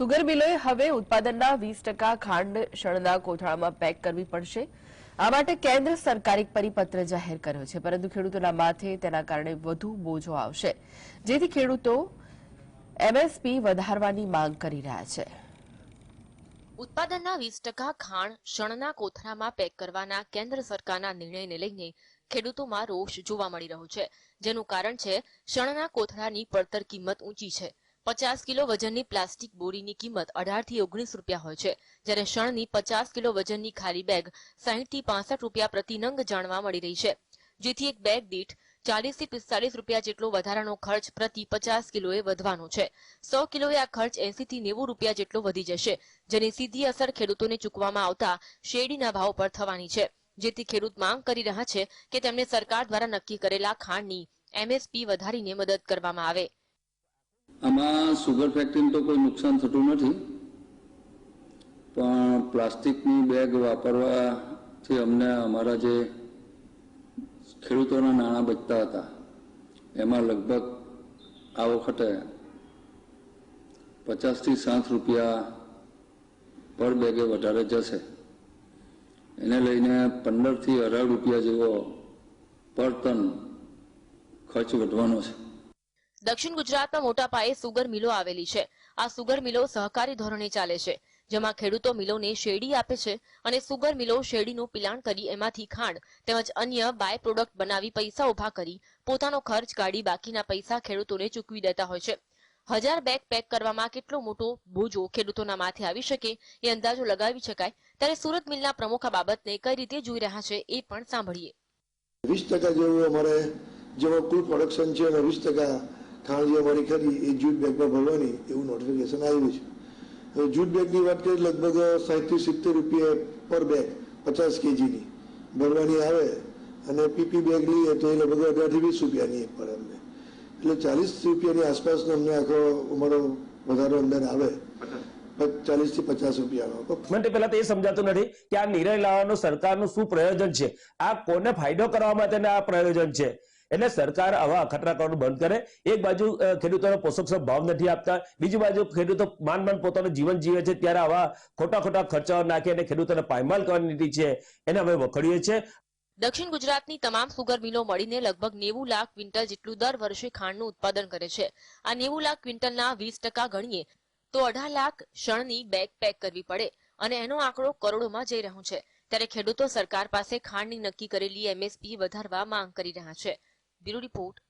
Sugar મિલોએ હવે ઉત્પાદનના વીસ ટકા ખાંડ શણના કોથળામાં પેક કરવી પડશે. આ માટે કેન્દ્ર સરકારે પરિપત્ર જાહેર કર્યો છે. પરંતુ ખેડૂતોના માથે તેના કારણે વધુ બોજો આવશે. જેથી ખેડૂતો એમએસપી વધારવાની માંગ કરી રહ્યા છે. ઉત્પાદનના વીસ ટકા ખાણ શણના કોથળામાં પેક કરવાના કેન્દ્ર સરકારના નિર્ણયને લઈને ખેડૂતોમાં રોષ જોવા મળી રહ્યો છે. જેનું કારણ છે, શણના કોથળાની પડતર કિંમત ઊંચી છે. પચાસ કિલો વજનની પ્લાસ્ટિક બોરીની કિંમત અઢારથી ઓગણીસ રૂપિયા હોય છે. જ્યારે શણની પચાસ કિલો વજનની ખાલી બેગ સાહીઠથી પાસઠ રૂપિયા પ્રતિ નંગ જાણવા મળી રહી છે. જેથી એક બેગ દીઠ ચાલીસથી પિસ્તાલીસ રૂપિયા જેટલો વધારાનો ખર્ચ પ્રતિ પચાસ કિલોએ વધવાનો છે. સો કિલોએ આ ખર્ચ એસી થી નેવું રૂપિયા જેટલો વધી જશે, જેની સીધી અસર ખેડૂતોને ચૂકવામાં આવતા શેરડીના ભાવ પર થવાની છે. જેથી ખેડૂત માંગ કરી રહ્યા છે કે તેમને સરકાર દ્વારા નક્કી કરેલા ખાંડની એમએસપી વધારીને મદદ કરવામાં આવે. આમાં સુગર ફેક્ટરીને તો કોઈ નુકસાન થતું નથી, પણ પ્લાસ્ટિકની બેગ વાપરવાથી અમને અમારા જે ખેડૂતોના નાણાં બચતા હતા, એમાં લગભગ આ વખતે પચાસથી સાઠ રૂપિયા પર બેગે વધારે જશે. એને લઈને પંદરથી અઢાર રૂપિયા જેવો પર ટન ખર્ચ વધવાનો છે. દક્ષિણ ગુજરાતમાં મોટા પાયે સુગર મિલો આવેલી છે. આ સુગર મિલો સહકારી ધોરણે ચાલે છે, જેમાં ખેડૂતો મિલોને શેરડી આપે છે અને સુગર મિલો શેરડીનું પિલાણ કરી એમાંથી ખાંડ તેમજ અન્ય બાય પ્રોડક્ટ બનાવી પૈસા ઊભા કરી પોતાનો ખર્ચ કાઢી બાકીના પૈસા ખેડૂતોને ચૂકવી દેતા હોય છે. હજાર બેગ પેક કરવામાં કેટલો મોટો બોજો ખેડૂતોના માથે આવી શકે એ અંદાજો લગાવી શકાય, ત્યારે સુરત મિલના પ્રમુખ આ બાબતને કઈ રીતે જોઈ રહ્યા છે એ પણ સાંભળીએ. વીસ ટકા જેવું અમારે જેમાં કુલ પ્રોડક્શન છે અને વીસ ટકા જે અમારી ખરી એ જૂટ બેગમાં ભરવાની એવું નોટિફિકેશન આવ્યું છે. હવે જૂટ બેગની વાત કરીએ લગભગ સાહીઠથી સિત્તેર રૂપિયા પર બેગ પચાસ કેજીની ભરવાની આવે અને પીપી બેગ લઈએ તો એ લગભગ અઢારથી વીસ રૂપિયાની એક પડે અમને એટલે ચાલીસ રૂપિયાની આસપાસનો અમને આખો અમારો વધારો અંદર આવે. ચાલીસથી પચાસ રૂપિયાનો તો મને પહેલા તો એ સમજાતું નથી કે આ નિર્ણય લાવવાનું સરકારનું શું પ્રયોજન છે? આ કોને ફાયદો કરવા માટે આ પ્રયોજન છે? એટલે સરકાર આવા અખતરા કરવાનું બંધ કરે. એક બાજુ ખેડૂતોને પોષકક્ષમ ભાવ નથી આપતા. બીજી બાજુ ખેડૂતો માન માન પોતાનું જીવન જીવે છે. ત્યારે આવા ખોટા ખોટા ખર્ચાઓ નાખી અને ખેડૂતોને પાયમાલ કરવાની નીતિ છે. એને અમે વખોડીએ છીએ. દક્ષિણ ગુજરાતની તમામ સુગર મિલો મળીને લગભગ નેવું લાખ ક્વિન્ટલ જેટલું દર વર્ષે ખાંડનું ઉત્પાદન કરે છે. આ નેવું લાખ ક્વિન્ટલના વીસ ટકા ગણીએ તો અઢાર લાખ શણની બેગ પેક કરવી પડે અને એનો આંકડો કરોડોમાં જઈ રહ્યો છે. ત્યારે ખેડૂતો સરકાર પાસે ખાંડની નક્કી કરેલી એમએસપી વધારવા માંગ કરી રહ્યા છે. Bureau report